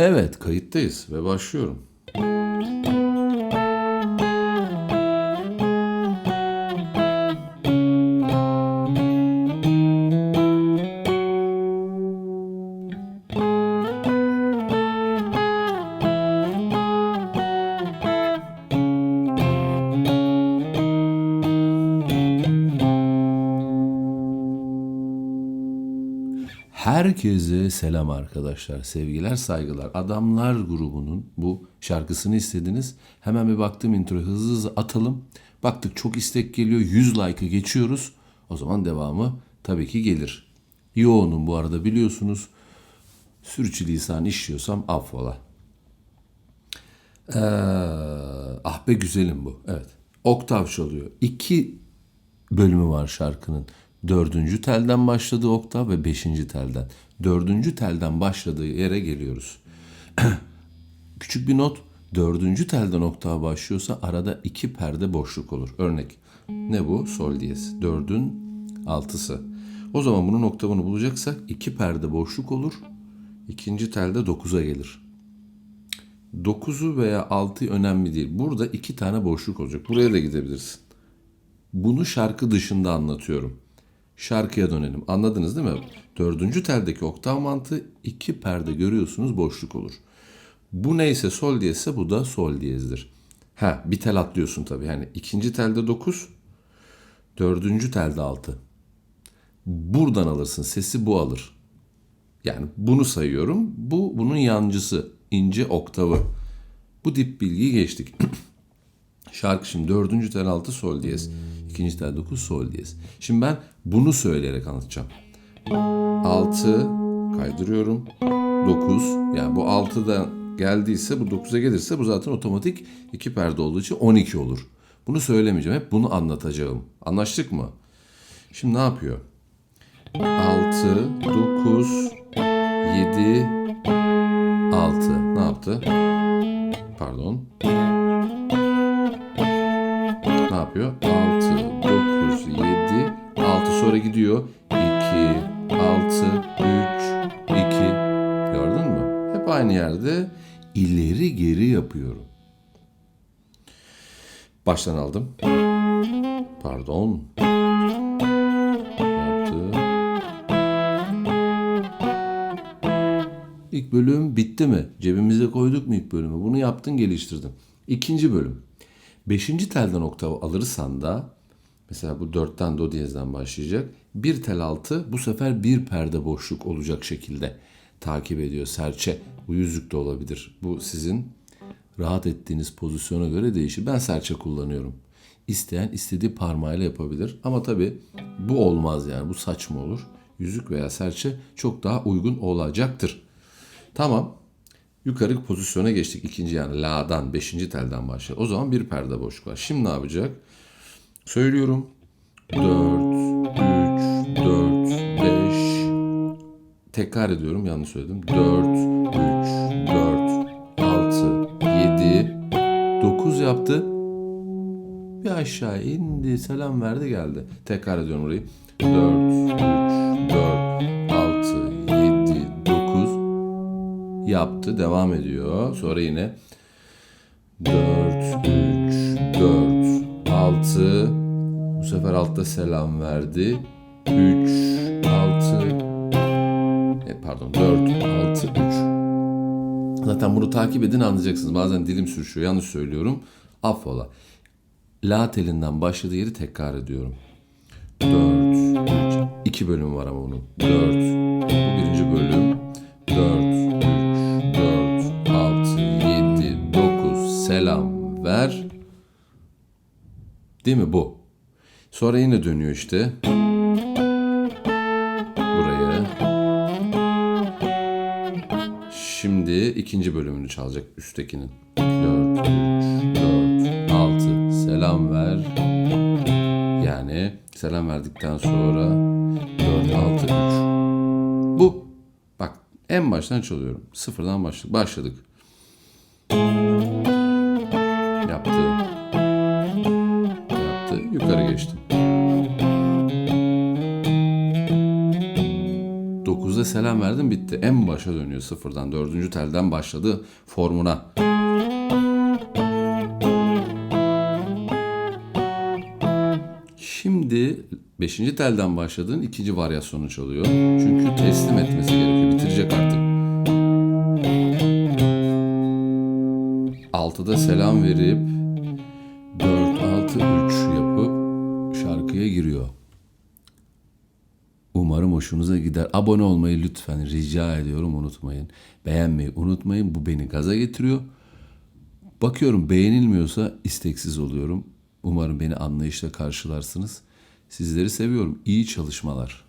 Evet, kayıttayız ve başlıyorum. Herkese selam arkadaşlar. Sevgiler, saygılar. Adamlar grubunun bu şarkısını istediniz. Hemen bir baktım introya hızlı hızlı atalım. Baktık çok istek geliyor. 100 like'ı geçiyoruz. O zaman devamı tabii ki gelir. Yoğunum bu arada biliyorsunuz. Sürçülisan işliyorsam affola. Ee, ah be güzelim bu. Evet. Oktav çalıyor. İki bölümü var şarkının. Dördüncü telden başladığı oktav ve beşinci telden. Dördüncü telden başladığı yere geliyoruz. Küçük bir not. Dördüncü telden oktav başlıyorsa arada iki perde boşluk olur. Örnek. Ne bu? Sol diyez. Dördün altısı. O zaman bunun oktavını bulacaksak iki perde boşluk olur. İkinci telde dokuza gelir. 9'u veya 6'yı önemli değil. Burada iki tane boşluk olacak. Buraya da gidebilirsin. Bunu şarkı dışında anlatıyorum. Şarkıya dönelim. Anladınız değil mi? Dördüncü teldeki oktav mantığı iki perde görüyorsunuz boşluk olur. Bu neyse sol diyezse bu da sol diyezdir. Ha bir tel atlıyorsun tabii. Yani ikinci telde 9, dördüncü telde 6. Buradan alırsın. Sesi bu alır. Yani bunu sayıyorum. Bu bunun yancısı. ince oktavı. Bu dip bilgiyi geçtik. Şarkı şimdi dördüncü tel altı sol diyez. İkinci tel dokuz sol diyez. Şimdi ben bunu söyleyerek anlatacağım. Altı kaydırıyorum. Dokuz yani bu altıdan geldiyse bu dokuza gelirse bu zaten otomatik iki perde olduğu için 12 olur. Bunu söylemeyeceğim. Hep bunu anlatacağım. Anlaştık mı? Şimdi ne yapıyor? 6, 9, 7, 6. Ne yaptı? Pardon. Ne yapıyor? 6, 9, 7, 6 sonra gidiyor. 2, 6, 3, 2. Gördün mü? Hep aynı yerde ileri geri yapıyorum. Baştan aldım. Pardon. Yaptı. İlk bölüm bitti mi? Cebimize koyduk mu ilk bölümü? Bunu yaptın geliştirdin. İkinci bölüm. Beşinci telden oktav alırsan da mesela bu dörtten do diyezden başlayacak. Bir tel altı bu sefer bir perde boşluk olacak şekilde takip ediyor serçe. Bu yüzük de olabilir. Bu sizin rahat ettiğiniz pozisyona göre değişir. Ben serçe kullanıyorum. İsteyen istediği parmağıyla yapabilir. Ama tabii bu olmaz yani bu saçma olur. Yüzük veya serçe çok daha uygun olacaktır. Tamam. Yukarı pozisyona geçtik. ikinci yani la'dan, beşinci telden başlıyor. O zaman bir perde boşluk var. Şimdi ne yapacak? Söylüyorum. 4, 3, 4, 5. Tekrar ediyorum. Yanlış söyledim. 4, 3, 4, 6, 7, 9 yaptı. Bir aşağı indi. Selam verdi geldi. Tekrar ediyorum orayı. 4, 3, 4, yaptı. Devam ediyor. Sonra yine 4, 3, 4, 6 bu sefer altta selam verdi. 3, 6 e, pardon 4, 6, 3 Zaten bunu takip edin anlayacaksınız. Bazen dilim sürüşüyor. Yanlış söylüyorum. Affola. La telinden başladığı yeri tekrar ediyorum. 4, 3, 2 bölüm var ama bunun. 4, bu birinci bölüm. 4, selam ver. Değil mi bu? Sonra yine dönüyor işte. Buraya. Şimdi ikinci bölümünü çalacak üsttekinin. 4, 3, 4, 6, selam ver. Yani selam verdikten sonra 4, 6, 3. Bu. Bak en baştan çalıyorum. Sıfırdan başladık. Başladık. Selam verdim bitti. En başa dönüyor sıfırdan. Dördüncü telden başladı formuna. Şimdi 5. telden başladığın ikinci varyasyonu çalıyor. Çünkü teslim etmesi gerekiyor. Bitirecek artık. 6'da selam verip 4 6 3 yapıp şarkıya giriyor. Hoşunuza gider. Abone olmayı lütfen rica ediyorum unutmayın. Beğenmeyi unutmayın. Bu beni gaza getiriyor. Bakıyorum beğenilmiyorsa isteksiz oluyorum. Umarım beni anlayışla karşılarsınız. Sizleri seviyorum. İyi çalışmalar.